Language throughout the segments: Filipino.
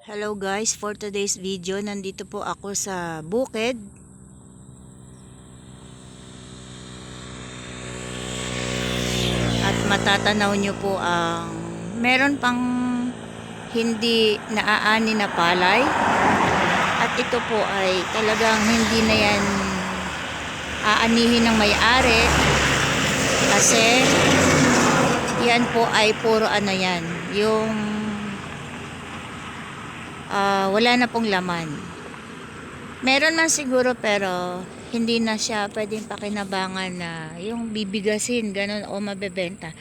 Hello guys, for today's video, nandito po ako sa bukid. At matatanaw nyo po ang meron pang hindi naaani na palay. At ito po ay talagang hindi na yan aanihin ng may-ari. Kasi yan po ay puro ano yan, yung ah, wala na pong laman. Meron na siguro pero hindi na siya pwedeng pakinabangan na yung bibigasin, ganun, o mabebenta.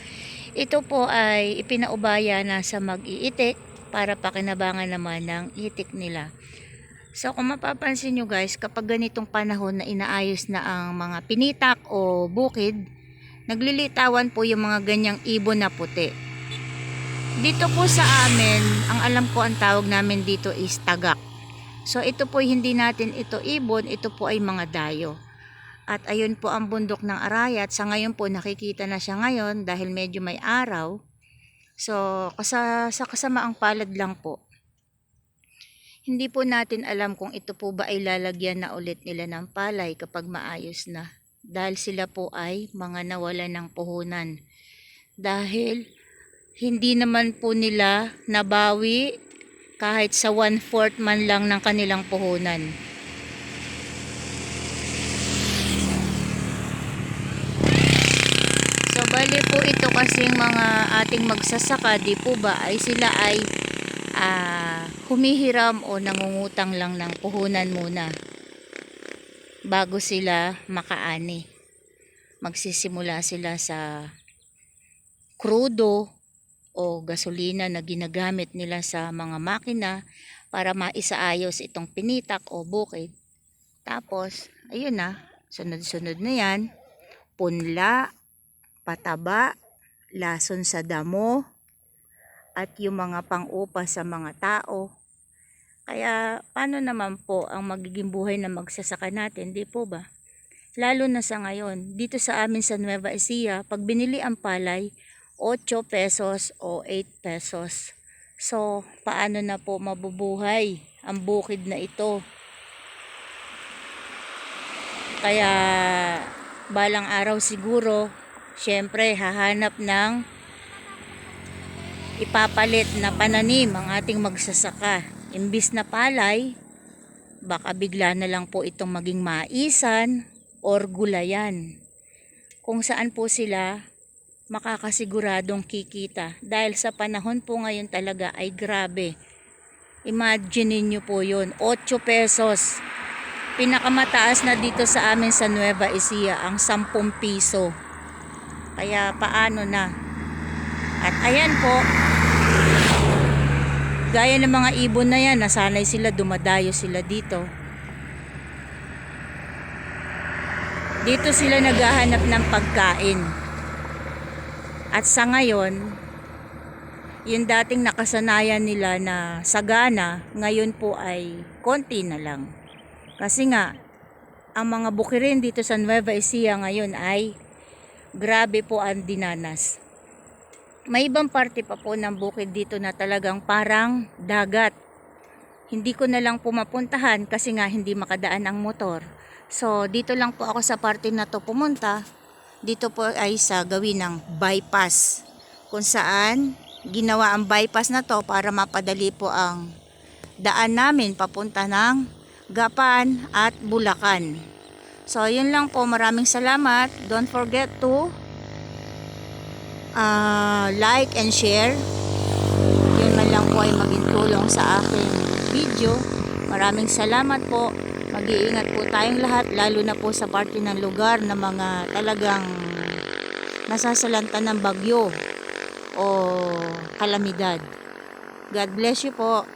Ito po ay ipinaubaya na sa mag-iitik para pakinabangan naman ng itik nila. So kung mapapansin nyo guys, kapag ganitong panahon na inaayos na ang mga pinitak o bukid, naglilitawan po yung mga ganyang ibon na puti. Dito po sa amin, ang alam ko ang tawag namin dito is tagak. So ito po hindi natin ito ibon, ito po ay mga dayo. At ayun po ang bundok ng Arayat. Sa ngayon po nakikita na siya ngayon dahil medyo may araw. So kasa, sa kasamaang palad lang po. Hindi po natin alam kung ito po ba ay lalagyan na ulit nila ng palay kapag maayos na. Dahil sila po ay mga nawala ng puhunan. Dahil hindi naman po nila nabawi kahit sa one-fourth man lang ng kanilang puhunan. So bali po ito kasing mga ating magsasaka, di po ba, ay sila ay ah, humihiram o nangungutang lang ng puhunan muna bago sila makaani. Magsisimula sila sa krudo o gasolina na ginagamit nila sa mga makina para maisaayos itong pinitak o bukid. Tapos, ayun na, sunod-sunod na yan, punla, pataba, lason sa damo, at yung mga pang-upa sa mga tao. Kaya, paano naman po ang magiging buhay na magsasaka natin, di po ba? Lalo na sa ngayon, dito sa amin sa Nueva Ecija, pag binili ang palay, 8 pesos o 8 pesos. So, paano na po mabubuhay ang bukid na ito? Kaya, balang araw siguro, syempre, hahanap ng ipapalit na pananim ang ating magsasaka. Imbis na palay, baka bigla na lang po itong maging maisan or gulayan. Kung saan po sila makakasiguradong kikita. Dahil sa panahon po ngayon talaga ay grabe. Imagine niyo po yun, 8 pesos. Pinakamataas na dito sa amin sa Nueva Ecija ang 10 piso. Kaya paano na? At ayan po, gaya ng mga ibon na yan, nasanay sila, dumadayo sila dito. Dito sila naghahanap ng pagkain. At sa ngayon, yung dating nakasanayan nila na sagana, ngayon po ay konti na lang. Kasi nga, ang mga bukirin dito sa Nueva Ecija ngayon ay grabe po ang dinanas. May ibang parte pa po ng bukid dito na talagang parang dagat. Hindi ko na lang pumapuntahan kasi nga hindi makadaan ang motor. So, dito lang po ako sa parte na to pumunta dito po ay sa gawin ng bypass kung saan ginawa ang bypass na to para mapadali po ang daan namin papunta ng Gapan at Bulacan. So, yun lang po. Maraming salamat. Don't forget to uh, like and share. Yun man lang po ay maging tulong sa aking video. Maraming salamat po. Mag-iingat po tayong lahat, lalo na po sa parte ng lugar na mga talagang nasasalanta ng bagyo o kalamidad. God bless you po.